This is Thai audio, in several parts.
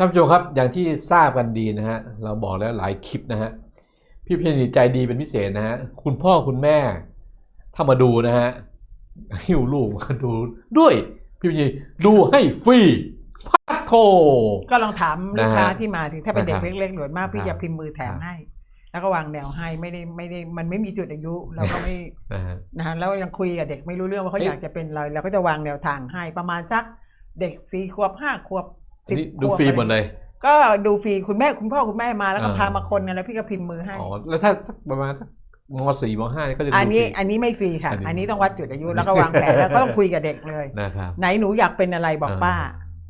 ท่านผู้ชมครับอย่างที่ทราบกันดีนะฮะเราบอกแล้วหลายคลิปนะฮะพี่เพนีใจดีเป็นพิเศษนะฮะคุณพ่อคุณแม่ ถ้ามาดูนะฮะหิวลูกมาดูด้วย พี่เพนีดูให้ฟรีพัดโทก็ลองถามลูกค้านะฮะที่มาสิถ้าเป็นเด็กนะครับเล็กๆหน่วยมากพี่ครับจะพิมพ์มือแถมครับให้ แล้วก็วางแนวให้ไม่ได้ไม่ได้มันไม่มีจุดอายุเราก็ไม่นะฮะนะฮะแล้วยังคุยกับเด็กไม่รู้เรื่องว่าเขาเอ๊ะอยากจะเป็นอะไรเราก็จะวางแนวทางให้ประมาณสักเด็กสี่ขวบห้าขวบอัน สิบนี้ขดูวบฟรีอะหมดเลย ก็ดูฟรีคุณแม่คุณพ่อคุณแม่มาแล้วก็อ่าพามาคนกันแล้วพี่ก็พิมพ์มือให้อ๋อแล้วถ้าสักประมาณสักมสี่มห้าก็จะดูอันนี้ฟรีอันนี้ไม่ฟรีค่ะอันนี้อันนี้ต้องวัดจุดอายุแล้วก็วางแผนแล้วก็ต้องคุยกับเด็กเลยนะครับไหนหนูอยากเป็นอะไรบอกป้า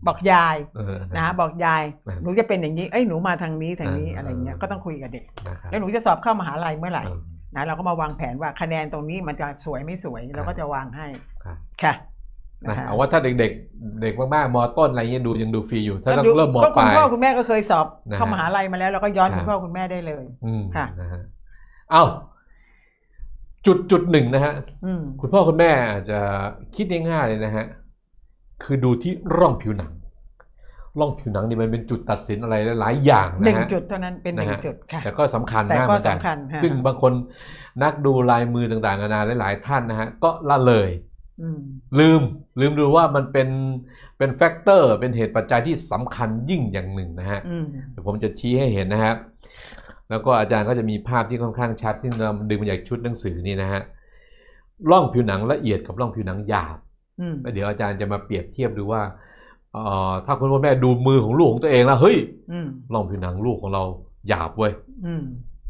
บอกยายเออนะบอกยายนะหนูจะเป็นอย่างนี้เอ้ยหนูมาทางนี้ทางนี้อ่าอะไรเงี้ยก็ต้องคุยกับเด็กนะครับแล้วหนูจะสอบเข้ามหาลัยเมื่อไหร่เออนะเราก็มาวางแผนว่าคะแนนตรงนี้มันจะสวยไม่สวยเราก็จะวางให้ครับค่ะ นะนะคะเอาว่าถ้าเด็กๆเด็กมากๆมต้นอะไรเงี้ยดูยังดูฟรีอยู่ ถ้าก็ดูเริ่มมก็ปคุณลายพ่อคุณแม่ก็เคยสอบนะฮะเข้ามหาลัยมาแล้วเราก็ย้อนครับคุณพ่อคุณแม่ได้เลยอืมค่ะนะฮะเอ้าจุดจุดหนึ่งนะฮะอืมคุณพ่อคุณแม่อาจจะคิดง่ายๆเลยนะฮะคือดูที่ร่องผิวหนัง ร่องผิวหนังนี่มันเป็นจุดตัดสินอะไรหลายๆอย่างหนึ่นะงฮะจุดเท่านั้นเป็นหนึ่งนะฮะจุดค่ะแต่ก็สำคัญแต่มากก็เหมือนกันสำคัญค่ะซึ่งบางคนนักดูลายมือต่างๆนานาหลาย ๆ ท่านนะฮะก็ละเลยอืม ลืมลืมดูว่ามันเป็นเป็นแฟกเตอร์ เป็นเหตุปัจจัยที่สำคัญยิ่งอย่างหนึ่งนะฮะอืมเดี๋ยวผมจะชี้ให้เห็นนะครับแล้วก็อาจารย์ก็จะมีภาพที่ค่อนข้างชัดที่เราดึงมาจากชุดหนังสือนี่นะฮะร่องผิวหนังละเอียดกับร่องผิวหนังหยาบอืมแล้วเดี๋ยวอาจารย์จะมาเปรียบเทียบดูว่าเอ่อถ้าคุณพ่อแม่ดูมือของลูกของตัวเองแล้วเฮ้ยอืมร่องผิวหนังลูกของเราหยาบเว้ยอืม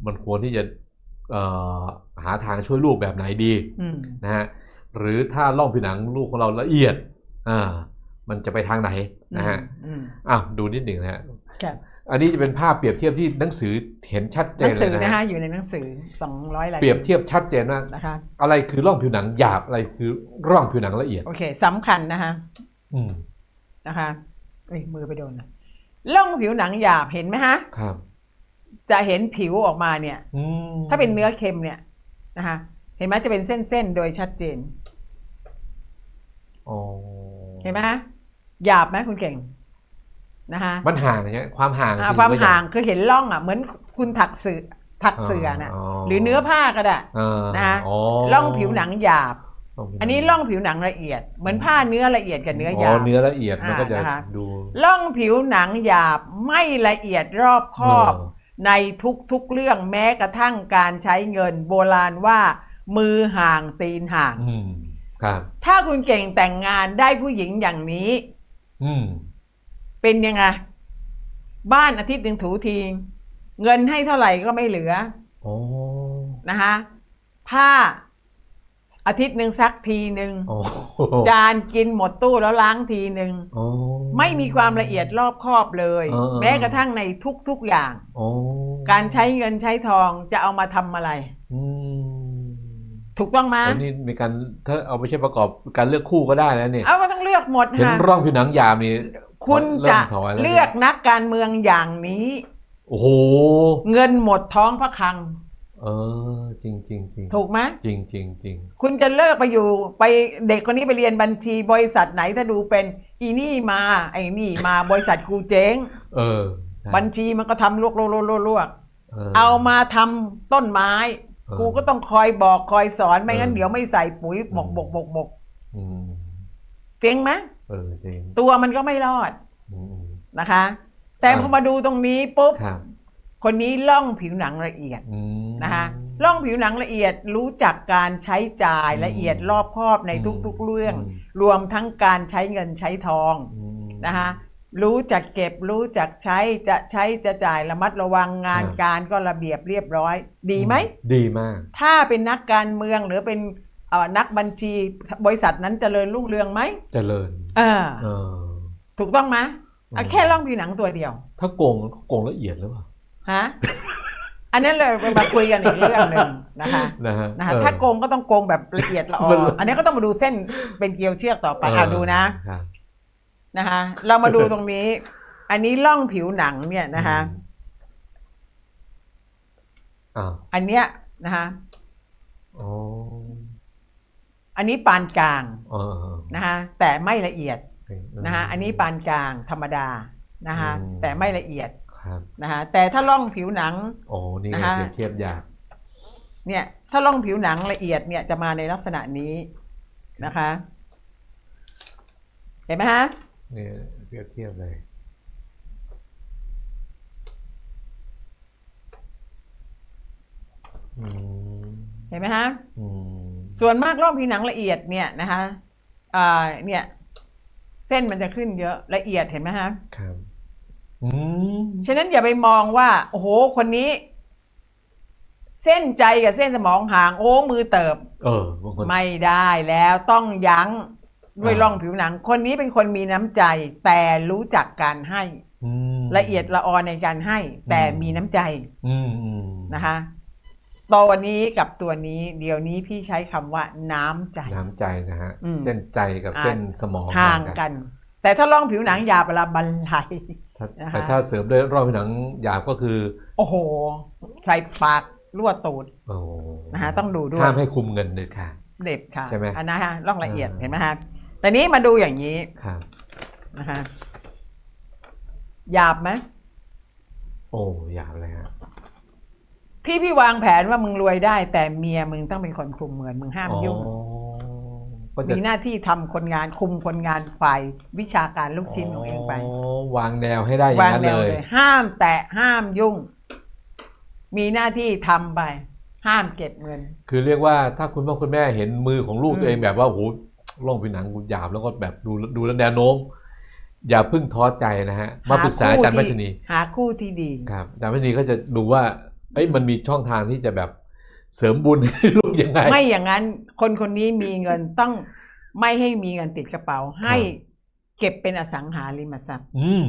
มันควรที่จะเอ่อหาทางช่วยลูกแบบไหนดีอืมนะฮะ หรือถ้าร่องผิวหนังลูกของเราละเอียดอ่ามันจะไปทางไหนนะฮะอืมอ้าวดูนิดหนึ่งนะฮะค่ะอันนี้จะเป็นภาพเปรียบเทียบที่หนังสือเห็นชัดเจหนันงเลสืยอนะนะฮะฮะอยู่ในหนังสือสองร้อยลายเปรียบเทียบชัดเจนว่านะคะอะไรคือร่องผิวหนังหยาบอะไรคือร่องผิวหนังละเอียดโอเคสำคัญนะคะอืมนะคะเอ้ยมือไปโดนนะล่องผิวหนังหยาบเห็นไหมฮะครับ จะเห็นผิวออกมาเนี่ยอืมถ้าเป็นเนื้อเค็มเนี่ยนะคะเห็นไหมจะเป็นเส้นๆโดยชัดเจนอ๋อ เห็นไหมฮะหยาบไหมคุณเก่งนะคะมันห่างอย่างเงี้ยความห่างอ่าคือความว่ห่างคือเห็นร่องอะเหมือนคุณถักเสือถักเสือน่ะหรือเนื้อผ้าก็ได้อ่านะคะอ๋อร่องผิวหนังหยาบร่องผิวหอันนี้ร่องผิวหนังละเอียด เหมือนผ้าเนื้อละเอียดกับเนื้อหยาบเนื้อละเอียดมันก็จะอ่านะคะดูร่องผิวหนังหยาบไม่ละเอียดรอบคอบเออในทุกๆเรื่องแม้กระทั่งการใช้เงินโบราณว่า มือห่างตีนห่างอืม ครับถ้าคุณเก่งแต่งงานได้ผู้หญิงอย่างนี้ อืมเป็นยังไงบ้านอาทิตย์หนึ่งถูทีเงินให้เท่าไหร่ก็ไม่เหลือโอ้นะคะผ้าอาทิตย์หนึ่งซักทีหนึ่งโอ้จานกินหมดตู้แล้วล้างทีหนึ่งโอ้ ไม่มีความละเอียดรอบคอบเลย เออเออ แม้กระทั่งในทุกๆอย่าง โอ้การใช้เงินใช้ทองจะเอามาทำอะไร อืม ถูกต้องไหมโอ้นี่มีการถ้าเอาไปใช้ประกอบการเลือกคู่ก็ได้แล้วเนี่ยเอาก็ต้องเลือกหมดเห็นค่ะร่องผิวหนังหยาบนี่คุณจะริ่มถอยแล้วนี่ยเลือกนักการเมืองอย่างนี้ โอ้โหเงินหมดท้องพระคลัง เออจริงจริงจริงถูกไหมจริงจริงจริงคุณจะเลิกไปอยู่ไปเด็กคนนี้ไปเรียนบัญชีบริษัทไหนถ้าดูเป็นอีนี่มาไอ้นี่มาบริษัทกูเจ๊ง เออใช่บัญชีมันก็ทำลวกลวกลวกลวกลวก เออ เอามาทำต้นไม้เออ กูก็ต้องคอยบอกคอยสอนไม่งั้นเออเดี๋ยวไม่ใส่ปุ๋ยอืมบกบกบกบกอืมเจ๊งไหมเออจริงตัวมันก็ไม่รอดอืมนะคะ แต่อ่าพอมาดูตรงนี้ปุ๊บครับคนนี้ล่องผิวหนังละเอียดอืมนะคะล่องผิวหนังละเอียดรู้จักการใช้จ่ายอืมละเอียดรอบคอบในอืมทุกๆเรื่องอืมรวมทั้งการใช้เงินใช้ทองอืมนะคะ รู้จักเก็บรู้จักใช้จะใช้จะจ่ายระมัดระวังงานครับการก็ระเบียบเรียบร้อย ดีไหม ดีมาก ถ้าเป็นนักการเมืองหรือเป็นเอ่อนักบัญชีบริษัทนั้นเจริญรุ่งเรืองไหมเจริญเออเออถูกต้องไหมอะอืมแค่ล่องผิวหนังตัวเดียว ถ้าโกงเขาโกงละเอียดหรือเปล่าฮะอันนั้นเลยมาคุยกันอีกเรื่องหนึ่งนะคะนะฮะนะคะเออถ้าโกงก็ต้องโกงแบบละเอียดละออมันอันนี้ก็ต้องมาดูเส้นเป็นเกลียวเชือกต่อไปอะเออดูนะครับ นะคะเรามาดูตรงนี้ อันนี้ล่องผิวหนังเนี่ยนะคะอ้าวอันเนี้ยนะคะอ๋ออันนี้ปานกลางเออเออนะคะแต่ไม่ละเอียดเออนะคะอันนี้ปานกลางธรรมดานะคะอืมแต่ไม่ละเอียดครับนะคะแต่ถ้าล่องผิวหนังโอ้นี่ไงนะคะเปรียบเทียบยากเนี่ยถ้าล่องผิวหนังละเอียดเนี่ยจะมาในลักษณะนี้นะคะ เห็นไหมฮะ เนี่ยเปรียบเทียบเลยอืมเห็นไหมฮะอืมส่วนมากร่องผิวหนังละเอียดเนี่ยนะคะอ่าเนี่ย เส้นมันจะขึ้นเยอะละเอียดเห็นไหมฮะครับอืมฉะนั้นอย่าไปมองว่า โอ้โห คนนี้ เส้นใจกับเส้นสมองห่าง โอ้มือเติบ เออบางคนไม่ได้แล้วต้องยั้ง ด้วยอ่าร่องผิวหนัง คนนี้เป็นคนมีน้ำใจ แต่รู้จักการให้อืมละเอียดละออในการให้ แต่อืมมีน้ำใจอืมอืมนะคะตัวนี้กับตัวนี้เดี๋ยวนี้พี่ใช้คำว่าน้ำใจ น้ำใจนะฮะ อืมเส้นใจกับอ่า เส้นสมองห่างกัน แต่ถ้าร่องผิวหนังหยาบเวลาบรรลัยถ้านะคะ แต่ถ้าเสริมด้วยรอบผิวหนังหยาบก็คือโอ้โห ใส่ปากรั่วตูดโอ้นะฮะต้องดูด้วยห้ามให้คุมเงินเลยค่ะ เด็ดค่ะใช่ไหมอันนะฮะร่องละเอียดอ่า เห็นไหมฮะ แต่นี้มาดูอย่างนี้ครับนะคะหยาบไหมโอ้หยาบเลยฮะที่พี่วางแผนว่ามึงรวยได้ แต่เมียมึงต้องเป็นคนคุมเงินมึงห้ามยุ่งอ๋อก็จะมีหน้าที่ทำคนงานคุมคนงานฝ่ายวิชาการลูกชิ้นของเองไปวางแนวให้ได้อย่าวางงนั้นแนวเลยเลย ห้ามแตะห้ามยุ่ง มีหน้าที่ทำไป ห้ามเก็บเงิน คือเรียกว่าถ้าคุณพ่อคุณแม่เห็นมือของลูกอืมตัวเองแบบว่าโอ้ โหร่องผิวหนังหยาบแล้วก็แบบดูดูแล้วแนวโน้ม อย่าเพิ่งท้อใจนะฮะ มาปรึกษาอาจารย์คู่วัที่ชนีหาคู่ที่ดีครับอาจารย์วัชนีก็จะดูว่าเอ้ยมันมีช่องทางที่จะแบบเสริมบุญให้ลูกยังไง ไม่อย่างนั้นคนคนนี้มีเงินต้องไม่ให้มีเงินติดกระเป๋าให้เก็บเป็นอสังหาริมทรัพย์อืม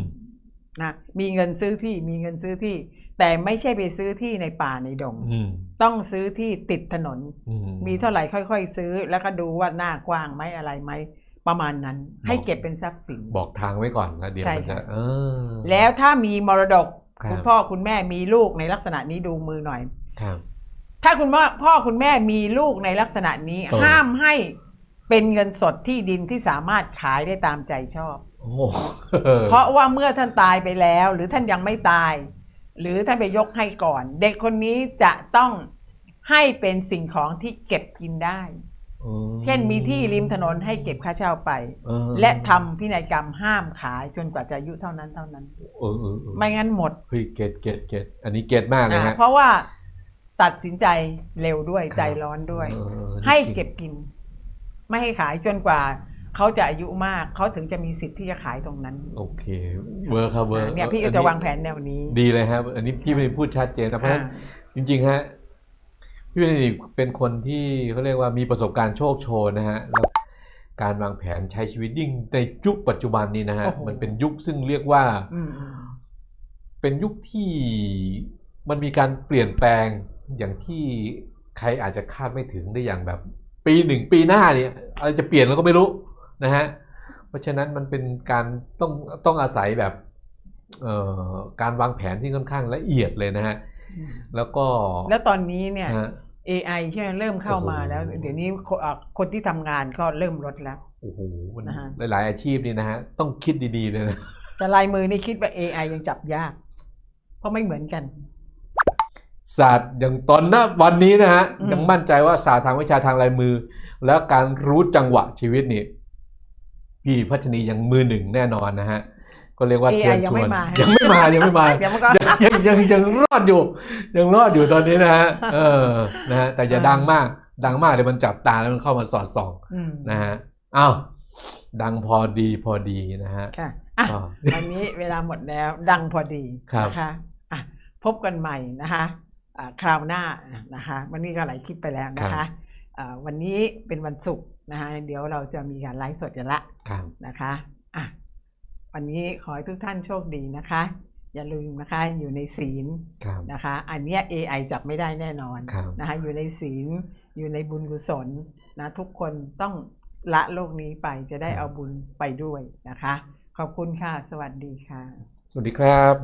นะมีเงินซื้อที่มีเงินซื้อที่ แต่ไม่ใช่ไปซื้อที่ในป่าในดงอืมต้องซื้อที่ติดถนนอืมีเท่าไหร่ค่อย ๆ ซื้อ แล้วก็ดูว่าหน้ากว้างไหมอะไรไหมประมาณนั้น ให้เก็บเป็นทรัพย์สิน บอกทางไว้ก่อนนะเดี๋ยวใช่มันจะค่ะเออแล้วถ้ามีมรดกครับคุณพ่อคุณแม่มีลูกในลักษณะนี้ดูมือหน่อยครับถ้าคุณพ่อพ่อคุณแม่มีลูกในลักษณะนี้เออห้ามให้เป็นเงินสดที่ดินที่สามารถขายได้ตามใจชอบโอ้เพราะว่าเมื่อท่านตายไปแล้ว หรือท่านยังไม่ตาย หรือท่านไปยกให้ก่อน เด็กคนนี้จะต้องให้เป็นสิ่งของที่เก็บกินได้อืมเช่นมีที่ริมถนนให้เก็บค่าเช่าไปเออและทำพินัยกรรมห้ามขายจนกว่าจะอายุเท่านั้นเท่านั้นเออเออเออไม่งั้นหมดเฮ้ยเกตเกตเกตอันนี้เกตมากเลยอ่าฮะเพราะว่าตัดสินใจเร็วด้วยครับใจร้อนด้วยเออออให้จริงเก็บกิน ไม่ให้ขายจนกว่า เขาจะอายุมากเขาถึงจะมีสิทธิ์ที่จะขายตรงนั้น โอเคเวอร์ครับเวอร์เนี่ยพี่ก็อันจะนี้วางแผนแนวนี้ ดีเลยครับ อันนี้พี่ไม่ได้พูดชัดเจนนะเพราะฉะนั้นอ่าจริงๆฮะพี่เป็นนี่เป็นคนที่เขาเรียกว่ามีประสบการณ์โชคโชนนะฮะแล้วการวางแผนใช้ชีวิตยิ่งในยุคปัจจุบันนี้นะฮะโอ้โหมันเป็นยุคซึ่งเรียกว่าอืมอืมเป็นยุคที่มันมีการเปลี่ยนแปลงอย่างที่ใครอาจจะคาดไม่ถึงได้อย่างแบบ ปีหนึ่งปีหน้าเนี่ยอะไรจะเปลี่ยนเราก็ไม่รู้ นะฮะเพราะฉะนั้นมันเป็นการต้องต้องอาศัยแบบเอ่อการวางแผนที่ค่อนข้างละเอียดเลยนะฮะอืมแล้วก็แล้วตอนนี้เนี่ยฮะ AI ใช่ไหมเริ่มเข้ามาแล้วโอ้โหเดี๋ยวนี้คนอะคนที่ทำงานก็เริ่มลดแล้วโอ้โหมันนะฮะหลาย ๆ อาชีพนี่นะฮะต้องคิดดี ๆ เลยนะแต่ลายมือนี่คิดว่า AI ยังจับยาก เพราะไม่เหมือนกันศาสตร์อย่างตอนหน้าวันนี้นะฮะอืมยังมั่นใจว่าศาสตร์ทางวิชาทางลายมือ แล้วการรู้จังหวะชีวิตนี่ พี่พัชนียังมือหนึ่งแน่นอนนะฮะก็เรียกว่า AI เชิญยังชวไม่นมายังไม่มายังไม่มาเดี๋ยวมันก็ยังยังยังยังรอดอยู่ ยังรอดอยู่ตอนนี้นะฮะเออนะฮะแต่อย่าดังมากดังมากเดี๋ยวมันจับตาแล้วมันเข้ามาสอดส่องอืมนะฮะอ้าวดังพอดีพอดีนะฮะค่ะอะก็วันนี้เวลาหมดแล้วดังพอดีครับนะคะอะพบกันใหม่นะคะอ่าคราวหน้านะคะวันนี้ก็หลายคลิปไปแล้วนะคะอ่าวันนี้เป็นวันศุกร์ นะคะเดี๋ยวเราจะมีการไลฟ์สดกันละนะคะอะวันนี้ขอให้ทุกท่านโชคดีนะคะ อย่าลืมนะคะอยู่ในศีลนะคะ อันนี้ AI จับไม่ได้แน่นอนนะคะอยู่ในศีลอยู่ในบุญกุศลนะทุกคนต้องละโลกนี้ไปจะได้เอาบุญไปด้วยนะคะ ขอบคุณค่ะ สวัสดีค่ะ สวัสดีครับ